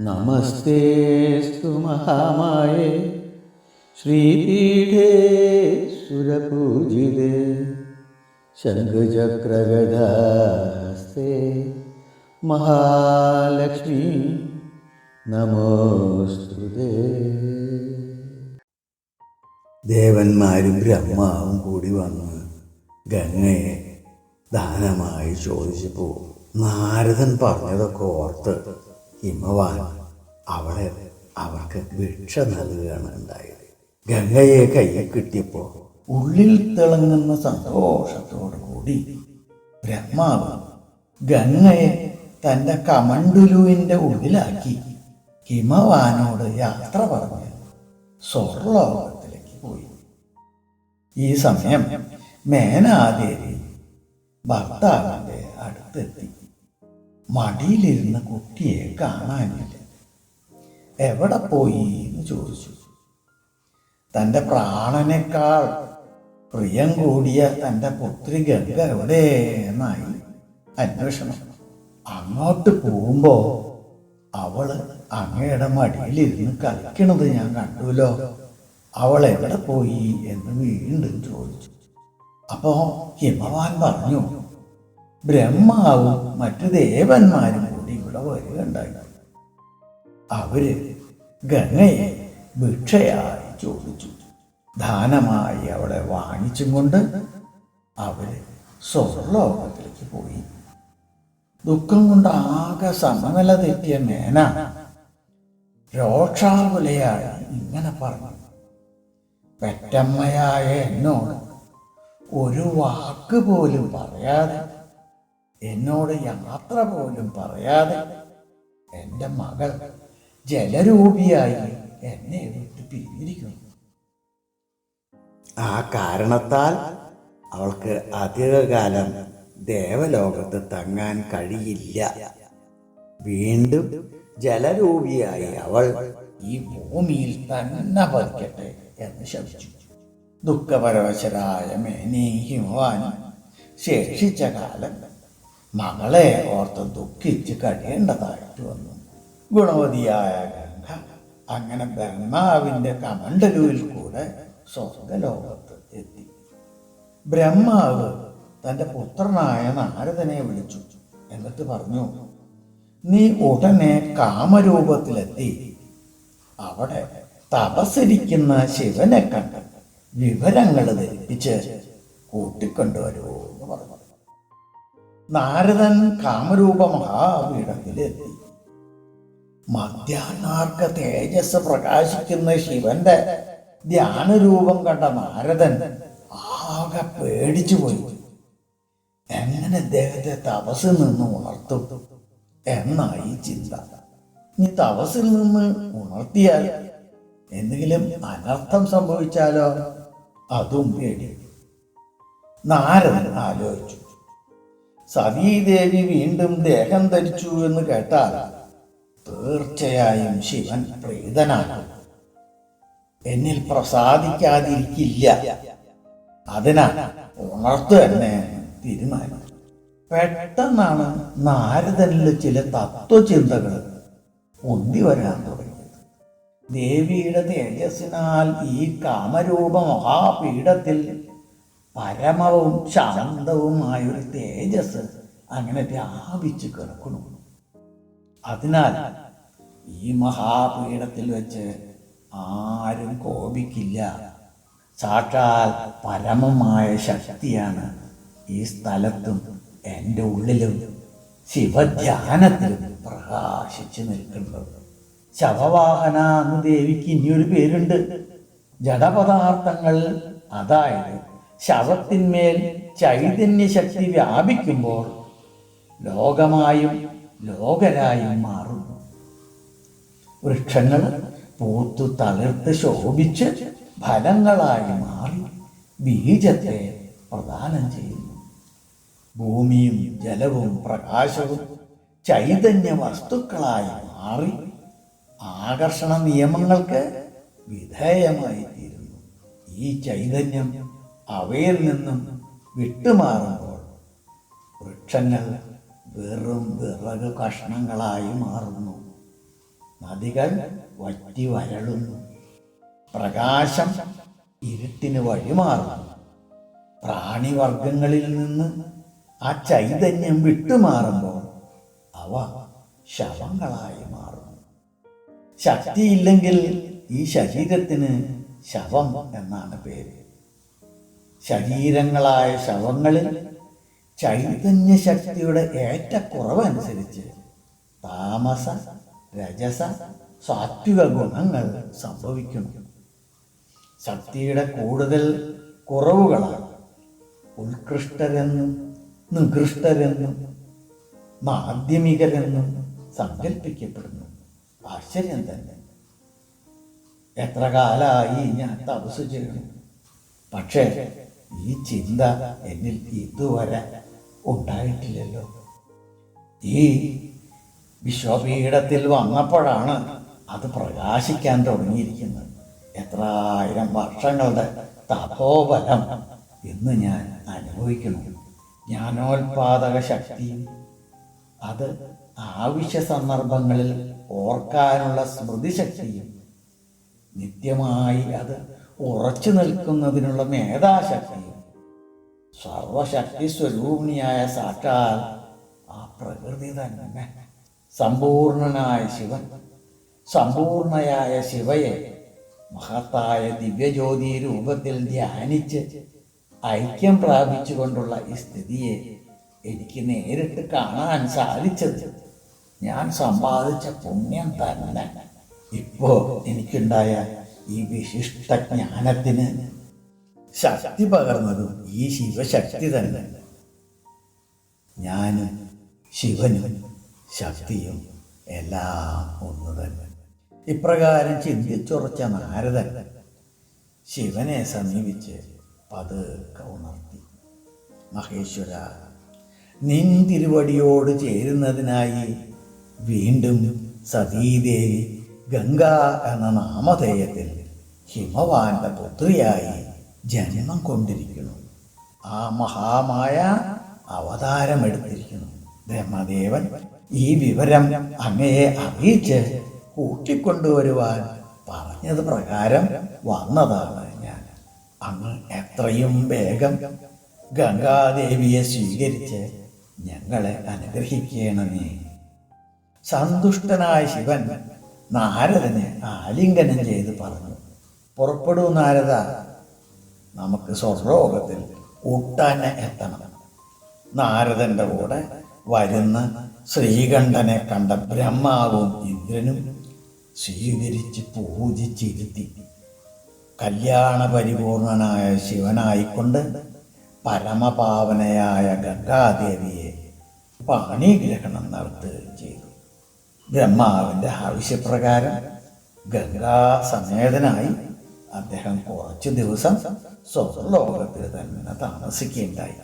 നമസ്തേസ്തു മഹാമായേ. ശ്രീപീഠേ സുരപൂജിതേ. ശംഖചക്രഗദാസ്തേ. മഹാലക്ഷ്മി നമോസ്തുതേ. ദേവന്മാരും ബ്രഹ്മാവും കൂടി വന്ന് ഗംഗയെ ദാനമായി ചോദിച്ചപ്പോൾ നാരദൻ പറഞ്ഞതൊക്കെ ഓർത്ത് ഹിമവാൻ അവളെ അവർക്ക് ഭിക്ഷ നൽകുകയാണ് ഉണ്ടായത്. ഗംഗയെ കയ്യിൽ കിട്ടിയപ്പോൾ ഉള്ളിൽ തിളങ്ങുന്ന സന്തോഷത്തോടു കൂടി ബ്രഹ്മാവ് ഗംഗയെ തന്റെ കമണ്ടുലുവിന്റെ ഉള്ളിലാക്കി ഹിമവാനോട് യാത്ര പറഞ്ഞു സ്വർലോകത്തിലേക്ക് പോയി. ഈ സമയം മേനാദേവി ഭർത്താവിന്റെ അടുത്തെത്തി. മടിയിലിരുന്ന കുട്ടിയെ കാണാനില്ല. എവിടെ പോയി എന്ന് ചോദിച്ചു. തന്റെ പ്രാണനേക്കാൾ പ്രിയം കൂടിയ തന്റെ പുത്രി ഗംഗ എവിടെ എന്നായി അന്വേഷണം. അങ്ങോട്ട് പോകുമ്പോൾ അവൾ അങ്ങയുടെ മടിയിലിരുന്ന് കളിക്കണത് ഞാൻ കണ്ടുല്ലോ. അവൾ എവിടെ പോയി എന്ന് വീണ്ടും ചോദിച്ചു. അപ്പോ ഹിമവാൻ പറഞ്ഞു ബ്രഹ്മാവും മറ്റു ദേവന്മാരും കൂടി ഇവിടെ വരികയുണ്ടായി. അവർ ഗംഗയെ ഭിക്ഷയായി ചോദിച്ചു. ദാനമായി അവളെ വാങ്ങിച്ചും കൊണ്ട് അവർ സ്വർലോകത്തിലേക്ക് പോയി. ദുഃഖം കൊണ്ട് ആകെ സമനില തെറ്റിയ മേന രോക്ഷാകുലയായ ഇങ്ങനെ പറഞ്ഞു. പെറ്റമ്മയായ എന്നോട് ഒരു വാക്ക് പോലും പറയാതെ എന്നോട് യാത്ര പോലും പറയാതെ എന്റെ മകൾ ജലരൂപിയായി എന്നെ വിട്ട് പിരിഞ്ഞിരിക്കുന്നു. ആ കാരണത്താൽ അവൾക്ക് അധികകാലം ദേവലോകത്ത് തങ്ങാൻ കഴിയില്ല. വീണ്ടും ജലരൂപിയായി അവൾ ഈ ഭൂമിയിൽ തന്നെ പതിക്കട്ടെ എന്ന് ശപിച്ചു. ദുഃഖപരവശരായ മേനി ഹിമവാനും ശേഷിച്ച കാലം മകളെ ഓർത്ത് ദുഃഖിച്ച് കഴിയേണ്ടതായിട്ട് വന്നു. ഗുണവതിയായ ഗംഗ അങ്ങനെ ബ്രഹ്മാവിന്റെ കമണ്ടലൂരിൽ കൂടെ സ്വർഗലോകത്ത് എത്തി. ബ്രഹ്മാവ് തന്റെ പുത്രനായ നാരദനെ വിളിച്ചു. എന്നിട്ട് പറഞ്ഞു നീ ഉടനെ കാമരൂപത്തിലെത്തി. അവിടെ തപസരിക്കുന്ന ശിവനെ കണ്ട് വിവരങ്ങൾ ധരിപ്പിച്ച് കൂട്ടിക്കൊണ്ടുവരൂ എന്ന് പറഞ്ഞു. നാരദൻ കാമരൂപ മഹാപീഠത്തിലെത്തി മധ്യാഹ്നാർക്ക തേജസ് പ്രകാശിക്കുന്ന ശിവന്റെ ധ്യാനരൂപം കണ്ട നാരദൻ ആകെ പേടിച്ചു പോയി. എങ്ങനെ അദ്ദേഹത്തെ തപസ്സിൽ നിന്ന് ഉണർത്തും എന്നായി ചിന്ത. നീ തപസ്സിൽ നിന്ന് ഉണർത്തിയാൽ എന്തെങ്കിലും അനർത്ഥം സംഭവിച്ചാലോ? അതും പേടി. നാരദൻ ആലോചിച്ചു. സതീദേവി വീണ്ടും ദേഹം ധരിച്ചു എന്ന് കേട്ടാൽ തീർച്ചയായും ശിവൻ പ്രീതനാണ് എന്നിൽ പ്രസാദിക്കാതിരിക്കില്ല. അതിനാൽ ഉണർത്തു തന്നെ തീരുമാനം. പെട്ടെന്നാണ് നാരദനിൽ ചില തത്വചിന്തകൾ ഒന്നി വരാൻ തുടങ്ങിയത്. ദേവിയുടെ തേജസ്സിനാൽ ഈ കാമരൂപ മഹാപീഠത്തിൽ പരമവും ശാന്തവുമായൊരു തേജസ് അങ്ങനെ വ്യാപിച്ചു കിടക്കുന്നു. അതിനാൽ ഈ മഹാപീഠത്തിൽ വെച്ച് ആരും കോപിക്കില്ല. സാക്ഷാൽ പരമമായ ശക്തിയാണ് ഈ സ്ഥലത്തും എന്റെ ഉള്ളിലും ശിവധ്യാനത്തിലും പ്രകാശിച്ചു നിൽക്കുന്നത്. ശവവാഹന എന്ന് ദേവിക്ക് ഇനിയൊരു പേരുണ്ട്. ജഡപദാർത്ഥങ്ങൾ അതായത് ശവത്തിന്മേൽ ചൈതന്യ ശക്തി വ്യാപിക്കുമ്പോൾ ലോകമായും ലോകരായും മാറുന്നു വൃക്ഷങ്ങൾ പൂത്തു തളിർത്ത് ശോഭിച്ച് ഫലങ്ങളായി മാറി ബീജത്തെ പ്രദാനം ചെയ്യുന്നു. ഭൂമിയും ജലവും പ്രകാശവും ചൈതന്യ വസ്തുക്കളായി മാറി ആകർഷണ നിയമങ്ങൾക്ക് വിധേയമായി തീരുന്നു ഈ ചൈതന്യം അവയിൽ നിന്നും വിട്ടുമാറുമ്പോൾ വൃക്ഷങ്ങൾ വെറും വിറക് കഷ്ണങ്ങളായി മാറുന്നു. നദികൾ വറ്റി വരളുന്നു. പ്രകാശം ഇരുട്ടിന് വഴിമാറുന്നു. പ്രാണിവർഗങ്ങളിൽ നിന്ന് ആ ചൈതന്യം വിട്ടുമാറുമ്പോൾ അവ ശവങ്ങളായി മാറുന്നു. ശക്തിയില്ലെങ്കിൽ ഈ ശരീരത്തിന് ശവം എന്നാണ് പേര്. ശരീരങ്ങളായ ശവങ്ങളിൽ ചൈതന്യ ശക്തിയുടെ ഏറ്റക്കുറവനുസരിച്ച് താമസ രജസ സാത്വിക ഗുണങ്ങൾ സംഭവിക്കുന്നു. ശക്തിയുടെ കൂടുതൽ കുറവുകളാണ് ഉത്കൃഷ്ടരെന്നും നികൃഷ്ടരെന്നും മാധ്യമികരെന്നും സങ്കല്പിക്കപ്പെടുന്നു. ആശ്ചര്യം തന്നെ. എത്ര കാലമായി ഞാൻ തപസ് ചെയ്യണം പക്ഷേ ഈ ചിന്ത എന്നിൽ ഇതുവരെ ഉണ്ടായിട്ടില്ലല്ലോ. ഈ വിശ്വപീഠത്തിൽ വന്നപ്പോഴാണ് അത് പ്രകാശിക്കാൻ തുടങ്ങിയിരിക്കുന്നത്. എത്ര ആയിരം വർഷങ്ങളുടെ തപോബലം എന്ന് ഞാൻ അനുഭവിക്കുന്നു. ജ്ഞാനോത്പാദക ശക്തി. അത് ആവശ്യ സന്ദർഭങ്ങളിൽ ഓർക്കാനുള്ള സ്മൃതിശക്തിയും നിത്യമായി അത് ഉറച്ചു നിൽക്കുന്നതിനുള്ള മേധാശക്തിയും സർവശക്തി സ്വരൂപിണിയായ സാക്ഷാൽ ആ പ്രകൃതി തന്നെ. സമ്പൂർണനായ ശിവൻ സമ്പൂർണയായ ശിവയെ മഹത്തായ ദിവ്യജ്യോതി രൂപത്തിൽ ധ്യാനിച്ച് ഐക്യം പ്രാപിച്ചുകൊണ്ടുള്ള ഈ സ്ഥിതിയെ എനിക്ക് നേരിട്ട് കാണാൻ സാധിച്ചത് ഞാൻ സമ്പാദിച്ച പുണ്യം തന്നെ. ഇപ്പോ എനിക്കുണ്ടായ ഈ വിശിഷ്ട ജ്ഞാനത്തിന് ശക്തി പകർന്നതും ഈ ശിവശക്തി തന്നെ. ഞാനും ശിവനും ശക്തിയും എല്ലാം ഒന്ന് തന്നെ. ഇപ്രകാരം ചിന്തിച്ചുറച്ച നാരദൻ ശിവനെ സമീപിച്ച് പതുക്കെ ഉണർത്തി. മഹേശ്വര നിൻ തിരുവടിയോട് ചേരുന്നതിനായി വീണ്ടും സതീദേവി ഗംഗ എന്ന നാമധേയത്തിൽ ഹിമവാന്റെ പുത്രിയായി ജന്മം കൊണ്ടിരിക്കുന്നു. ആ മഹാമായ അവതാരമെടുത്തിരിക്കുന്നു. ബ്രഹ്മദേവൻ ഈ വിവരം അങ്ങയെ അറിയിച്ച് കൂട്ടിക്കൊണ്ടുവരുവാൻ പറഞ്ഞത് പ്രകാരം വന്നതാണ് ഞാൻ. അങ്ങ് എത്രയും വേഗം ഗംഗാദേവിയെ സ്വീകരിച്ച് ഞങ്ങളെ അനുഗ്രഹിക്കണമേ. സന്തുഷ്ടനായ ശിവൻ നാരദനെ ആലിംഗനം ചെയ്ത് പറഞ്ഞു. പുറപ്പെടൂ നാരദ നമുക്ക് സ്വർലോകത്തിൽ ഒട്ടന എത്തണം. നാരദന്റെ കൂടെ വരുന്ന ശ്രീകണ്ഠനെ കണ്ട ബ്രഹ്മാവും ഇന്ദ്രനും സ്വീകരിച്ച് പൂജിച്ചിരുത്തി. കല്യാണ പരിപൂർണനായ ശിവനായിക്കൊണ്ട് പരമപാവനയായ ഗംഗാദേവിയെ പാണിഗ്രഹണം നടത്തുകയും ചെയ്തു. ബ്രഹ്മാവിന്റെ ആവശ്യപ്രകാരം ഗംഗാസമേതനായി അദ്ദേഹം കുറച്ച് ദിവസം സ്വന്തം ലോകത്തിൽ തന്നെ താമസിക്കുകയുണ്ടായി.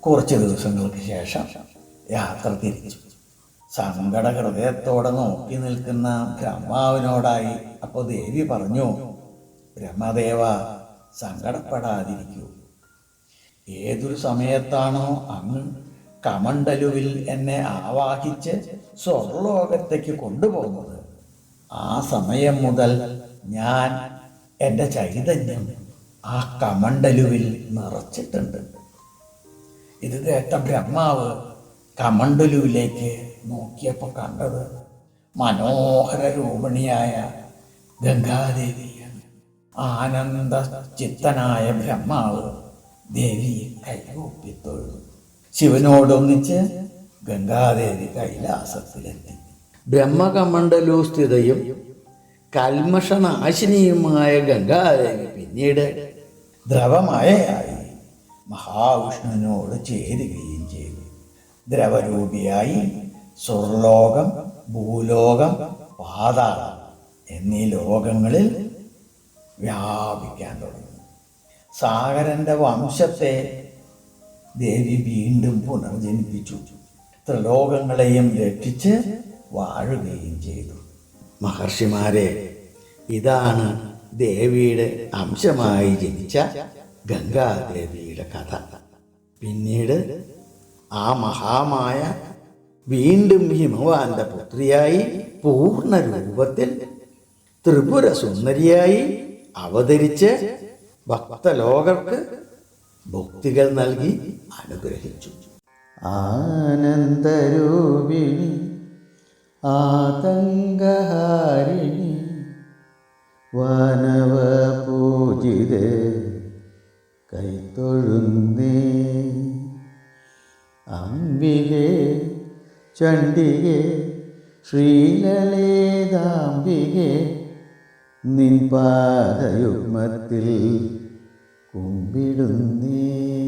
കുറച്ച് ദിവസങ്ങൾക്ക് ശേഷം യാത്ര തിരിച്ചു. സങ്കട ഹൃദയത്തോടെ നോക്കി നിൽക്കുന്ന ബ്രഹ്മാവിനോടായി അപ്പോൾ ദേവി പറഞ്ഞു ബ്രഹ്മദേവ സങ്കടപ്പെടാതിരിക്കൂ. ഏതൊരു സമയത്താണോ അങ്ങ് കമണ്ടലുവിൽ എന്നെ ആവാഹിച്ച് സ്വർലോകത്തേക്ക് കൊണ്ടുപോകുന്നത്. ആ സമയം മുതൽ ഞാൻ എന്റെ ചൈതന്യം ആ കമണ്ടലുവിൽ നിറച്ചിട്ടുണ്ട്. ഇത് കേട്ട ബ്രഹ്മാവ് കമണ്ടലുവിലേക്ക് നോക്കിയപ്പോൾ കണ്ടത് മനോഹര രൂപിണിയായ ഗംഗാദേവിയാണ്. ആനന്ദ ചിത്തനായ ബ്രഹ്മാവ് ദേവിയെ കൈകൂപ്പി ശിവനോടൊന്നിച്ച് ഗംഗാദേവി കൈലാസത്തിലെത്തി. ബ്രഹ്മകമണ്ഡലോ സ്ഥിതയും കൽമഷനാശിനിയുമായ ഗംഗാദേവി പിന്നീട് ദ്രവമയയായി മഹാവിഷ്ണുവിനോട് ചേരുകയും ചെയ്തു. ദ്രവരൂപിയായി സ്വർലോകം ഭൂലോകം പാതാളം എന്നീ ലോകങ്ങളിൽ വ്യാപിക്കാൻ തുടങ്ങി. സാഗരന്റെ വംശത്തെ ദേവി വീണ്ടും പുനർജനിപ്പിച്ചു. ത്രിലോകങ്ങളെയും രക്ഷിച്ച് വാഴുകയും ചെയ്തു. മഹർഷിമാരെ ഇതാണ് ദേവിയുടെ അംശമായി ജനിച്ച ഗംഗാദേവിയുടെ കഥ. പിന്നീട് ആ മഹാമായ വീണ്ടും ഹിമവാന്റെ പുത്രിയായി പൂർണ രൂപത്തിൽ ത്രിപുര സുന്ദരിയായി അവതരിച്ച് ഭക്തലോകർക്ക് ഭക്തികൾ നൽകി അനുഗ്രഹിച്ചു. ആനന്ദരൂപിണി ആതങ്കഹാരിണി വനവപൂജിത കൈത്തൊഴുന്നേ. അംബികെ ചണ്ഡികേ ശ്രീലളിതാംബികെ നിൻ കുമ്പിടുന്നേ.